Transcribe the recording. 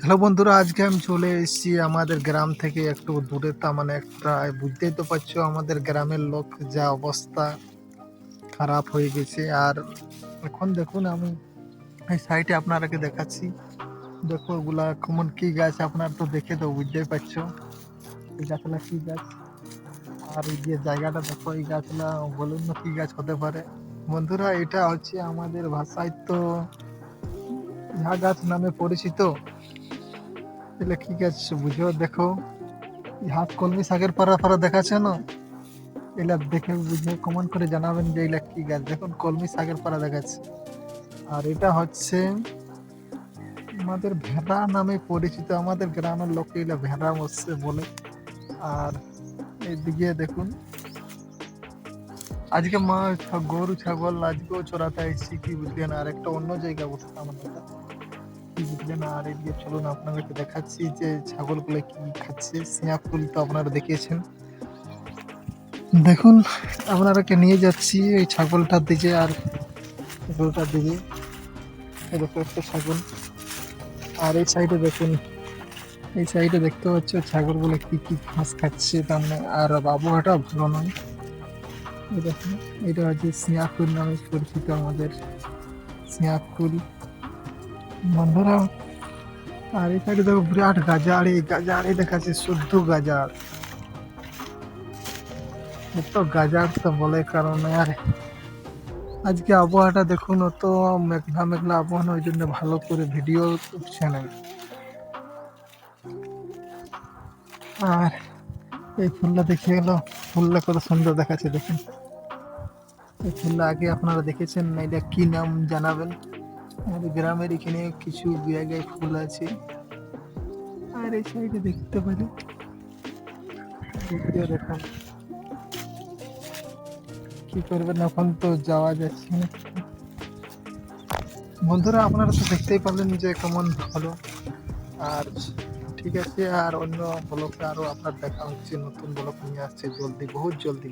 Hello বন্ধুরা, আজকে আমি চলে এসেছি আমাদের গ্রাম থেকে একটু দূরে। তা মানে একটা, বুঝতেই তো পারছ, আমাদের গ্রামের লোক যা অবস্থা খারাপ হয়ে গেছে। আর এখন দেখুন, আমি এই সাইডে আপনারাকে দেখাচ্ছি। দেখো ওগুলা কেমন কি গাছ, আপনার তো দেখে তো বুঝতেই পারছ। এই গাছগুলা কি গাছ? আর এই যে জায়গাটা, দেখো এই গাছগুলা বলুন কি গাছ হতে পারে? বন্ধুরা, এটা হচ্ছে আমাদের ভাষায় তো ঝা গাছ নামে পরিচিত। এগুলা কি গাছ বুঝো, দেখো। হাত কলমি শাকের পাড়া পাড়া দেখাচ্ছে না? এগুলা দেখে বুঝে কমেন্ট করে জানাবেন যে এগুলা কি গাছ। দেখুন, কলমি শাকের পাড়া দেখাচ্ছে। আর এটা হচ্ছে আমাদের ভেড়া নামে পরিচিত। আমাদের গ্রামের লোকে এগুলা ভেড়া বসছে বলে। আর এইদিকে দেখুন আজকে মা গরু, ছাগল, আজকেও চড়াতে আসছি কি বুঝলেন? আর একটা অন্য জায়গা উঠতাম আমরা কি বুঝলেন? আর এদিকে চলুন, আপনাদেরকে দেখাচ্ছি যে ছাগলগুলো কি খাচ্ছে। সিয়া ফুল তো আপনারা দেখিয়েছেন। দেখুন আপনারাকে নিয়ে যাচ্ছি এই ছাগলটার দিকে আর গরুটার দিকে। একটা ছাগল। আর এই সাইডে দেখুন, এই সাইডে দেখতে পাচ্ছ ছাগলগুলো কি কি ঘাস খাচ্ছে। তার মানে আর আবহাওয়াটা ভালো নয়। এটা হচ্ছে সিয়াকুল নামে পরিচিত আমাদের সিয়াকুল বন্ধুরা। আর এই সাইডে দেখো বিরাট গাজার, এই দেখাচ্ছে শুদ্ধ গাজার। এত গাজার তো বলে কারণ আর, আজকে আবহাওয়াটা দেখুন অত মেঘলা মেঘলা আবহাওয়া ওই জন্য ভালো করে ভিডিও উঠছে না। আর এই ফুলটা দেখে গেল ফুলটা কত সুন্দর দেখাচ্ছে, দেখুন। এই ফুলটা আগে আপনারা দেখেছেন না এটা কি নাম জানাবেন? আমাদের গ্রামের এখানে কিছু জায়গায় ফুল আছে। আর এই সাইডে দেখতে পারি দেখুন কি করবেন, এখন তো যাওয়া যাচ্ছে না। বন্ধুরা, আপনারা তো দেখতেই পারলেন যে কেমন ভালো। আর ঠিক আছে, আর অন্য ব্লকে আরও আপনার দেখা হচ্ছে, নতুন ব্লক নিয়ে আসছে, জলদি, বহুত জলদি।